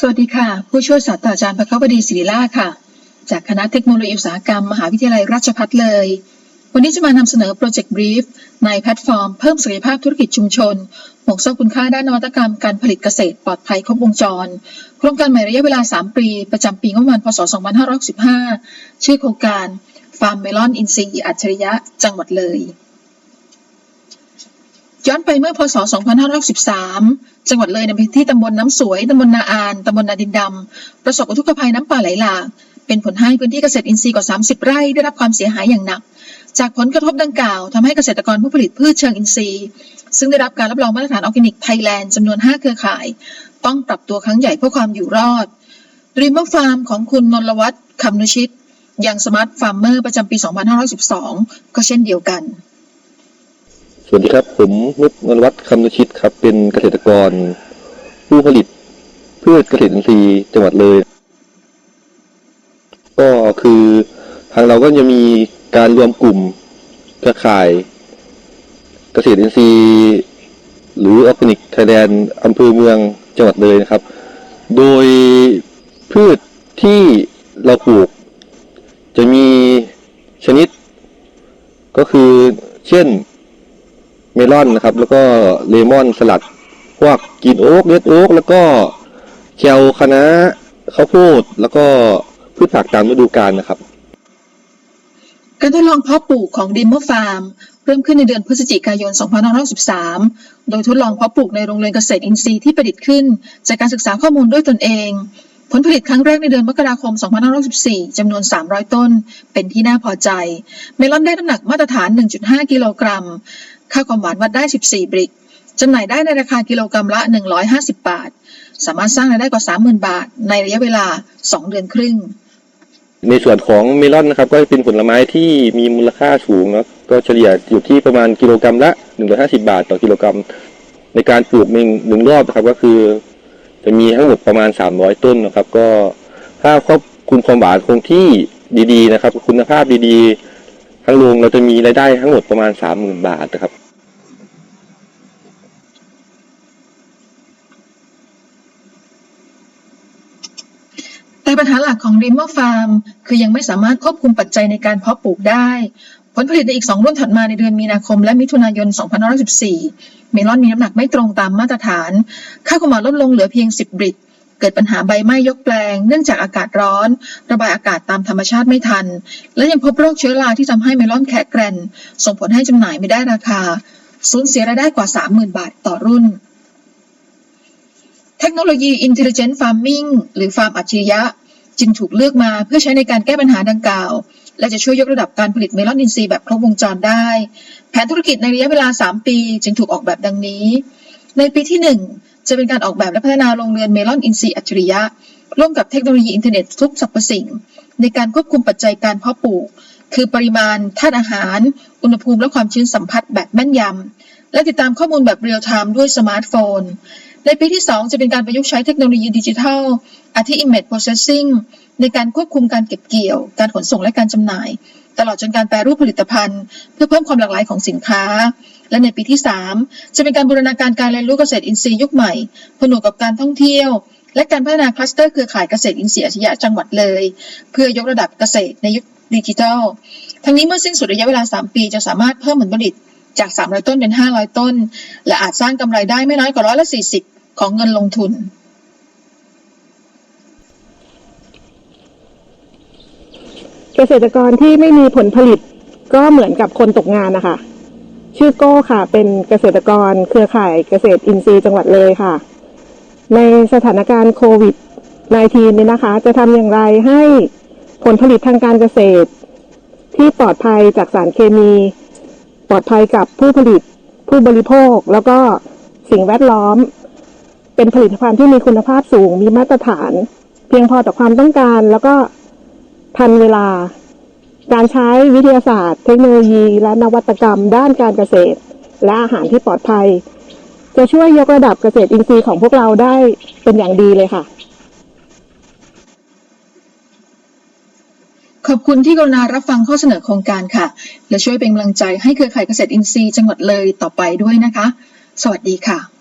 สวัสดีค่ะ ผู้ช่วยศาสตราจารย์ประควดีศิริล่าค่ะ จากคณะเทคโนโลยีอุตสาหกรรม มหาวิทยาลัยราชภัฏเลย วันนี้จะมานำเสนอโปรเจกต์ Brief ในแพลตฟอร์มเพิ่มศักยภาพธุรกิจชุมชนหมกสร้างคุณค่าด้านนวัตกรรมการผลิตเกษตรปลอดภัยครบวงจร โครงการใหม่ระยะเวลา 3 ปี ประจำปีงบประมาณพศ 2565 ชื่อโครงการฟาร์มเมลอนอินทรีย์อัจฉริยะจังหวัดเลย ย้อนไปเมื่อพศ 2513 จังหวัดเลยในพื้นที่ตำบลน้ำสวย ตำบลนาอาน ตำบลนาดินดำ ประสบอุทกภัยน้ำป่าไหลหลาก เป็นผลให้พื้นที่เกษตรอินทรีย์กว่า 30 ไร่ได้รับความเสียหายอย่างหนัก จากผลกระทบดังกล่าวทำให้เกษตรกรผู้ผลิตพืชเชิงอินทรีย์ ซึ่งได้รับการรับรองมาตรฐานออร์แกนิกไทยแลนด์จำนวน 5 เครือข่าย ต้องปรับตัวครั้งใหญ่เพื่อความอยู่รอด Dreamer Farm ของคุณนนทวัฒน์คำนุชิตยังสมาร์ทฟาร์มเมอร์ประจำปี 2512 ก็เช่นเดียวกัน วัสดีครับผมนุชนนวัฒน์คำนุชิตครับ เป็นเกษตรกร ผู้ผลิตพืชเกษตรอินทรีย์จังหวัดเลย ก็คือทางเราก็จะมีการรวมกลุ่มเครือข่าย เกษตรอินทรีย์ หรือออร์แกนิกไทยแลนด์อำเภอเมืองจังหวัดเลยนะครับ โดยพืชที่เราปลูก จะมีชนิด ก็คือเช่น เมลอนนะครับ แล้วก็เลมอนสลัด พวกกรีนโอ๊กเลดโอ๊กแล้วก็แจวคะน้าข้าวโพดแล้วก็พืชผักตามฤดูกาลนะครับ การทดลองเพาะปลูกของดิมเมอร์ฟาร์มเริ่มขึ้นในเดือนพฤศจิกายน 2513โดยทดลองเพาะปลูกในโรงเรียนเกษตรอินทรีย์ที่ประดิษฐ์ขึ้น จากการศึกษาข้อมูลด้วยตนเอง ผลผลิตครั้งแรกในเดือนมกราคม 2514จำนวน 300 ต้น เป็นที่น่าพอใจ เมลอนได้น้ำหนักมาตรฐาน 1.5 กิโลกรัม ค่าความหวานวัดได้ 14 บริก จำหน่ายได้ในราคากิโลกรัมละ 150 บาท สามารถสร้างรายได้กว่า 30,000 บาท ในระยะเวลา 2 เดือนครึ่ง ในส่วนของเมลอนนะครับ ก็เป็นผลไม้ที่มีมูลค่าสูงนะก็เฉลี่ยอยู่ที่ประมาณกิโลกรัมละ 150 บาท ต่อกิโลกรัม ในการปลูกหนึ่งหนึ่งรอบนะครับก็คือ จะมีทั้งหมดประมาณ 300 ต้นนะครับ ก็ถ้าควบคุมความหวานคงที่ดีๆนะครับ คุณภาพดีๆ ทั้งโรงเราจะมีรายได้ทั้งหมดประมาณ 30,000 บาทนะครับแต่ปัญหาหลักของ Dreamer Farm คือยังไม่สามารถควบคุมปัจจัยในการเพาะปลูกได้ ผลผลิตในอีก 2 รุ่นถัดมาในเดือนมีนาคม และมิถุนายน 2514 เมลอนมีน้ำหนักไม่ตรงตามมาตรฐาน ค่าความหวานลดลงเหลือเพียง 10 บริกเกิดปัญหาใบไหม้ยกแปลง เนื่องจากอากาศร้อน ระบายอากาศตามธรรมชาติไม่ทัน และยังพบโรคเชื้อราที่ทำให้เมลอนแคะแกรน ส่งผลให้จำหน่ายไม่ได้ราคา สูญเสียรายได้กว่า 30,000 บาทต่อรุ่น เทคโนโลยี Intelligent Farming หรือฟาร์มอัจฉริยะ จึงถูกเลือกมาเพื่อใช้ในการแก้ปัญหาดังกล่าว และจะช่วยยกระดับการผลิตเมลอนอินทรีย์แบบครบวงจรได้ แผนธุรกิจในระยะเวลา 3 ปีจึงถูกออกแบบดังนี้ ในปีที่ 1 จะเป็นการออกแบบและพัฒนาโรงเรือนเมลอนอินทรีย์อัจฉริยะ ร่วมกับเทคโนโลยีอินเทอร์เน็ตทุกสรรพสิ่ง ในการควบคุมปัจจัยการเพาะปลูก คือปริมาณธาตุอาหาร อุณหภูมิและความชื้นสัมผัสแบบแม่นยำและติดตามข้อมูลแบบเรียลไทม์ด้วยสมาร์ทโฟน ในปีที่ 2 จะเป็นการประยุกต์ใช้เทคโนโลยีดิจิทัล อาทิ Image Processing ในการควบคุมการเก็บเกี่ยว การขนส่งและการจำหน่าย ตลอดจนการแปรรูปผลิตภัณฑ์ เพื่อเพิ่มความหลากหลายของสินค้า และในปีที่ 3 จะเป็นการบูรณาการการเรียนรู้เกษตรอินทรีย์ยุคใหม่ ผนวกกับการท่องเที่ยว และการพัฒนาคลัสเตอร์เครือข่ายเกษตรอินทรีย์อาชียะจังหวัดเลย เพื่อยกระดับเกษตรในยุคดิจิทัล ทั้งนี้เมื่อสิ้นสุดระยะเวลา 3 ปี จะสามารถเพิ่มผลผลิตจาก 300 ต้นเป็น 500 ต้น และอาจสร้างกำไรได้ไม่น้อยกว่าร้อยละ 40 ของเงินลงทุน เกษตรกรที่ไม่มีผลผลิตก็เหมือนกับคนตกงานนะคะ ชื่อโก้ค่ะ เป็นเกษตรกรเครือข่ายเกษตรอินทรีย์จังหวัดเลยค่ะ ในสถานการณ์โควิด -19 เนี่ยนะคะ จะทำอย่างไรให้ผลผลิตทางการเกษตร ที่ปลอดภัยจากสารเคมี ปลอดภัยกับผู้ผลิต ผู้บริโภค แล้วก็สิ่งแวดล้อม เป็นผลิตภัณฑ์ที่มีคุณภาพสูง มีมาตรฐาน เพียงพอต่อความต้องการ แล้วก็ทันเวลา การใช้วิทยาศาสตร์ เทคโนโลยี และนวัตกรรม ด้านการเกษตร และอาหารที่ปลอดภัย จะช่วยยกระดับเกษตรอินทรีย์ของพวกเราได้เป็นอย่างดีเลยค่ะ ขอบคุณที่กรุณารับฟังข้อเสนอโครงการค่ะ และช่วยเป็นกำลังใจให้เครือข่ายเกษตรอินทรีย์จังหวัดเลยต่อไปด้วยนะคะ สวัสดีค่ะ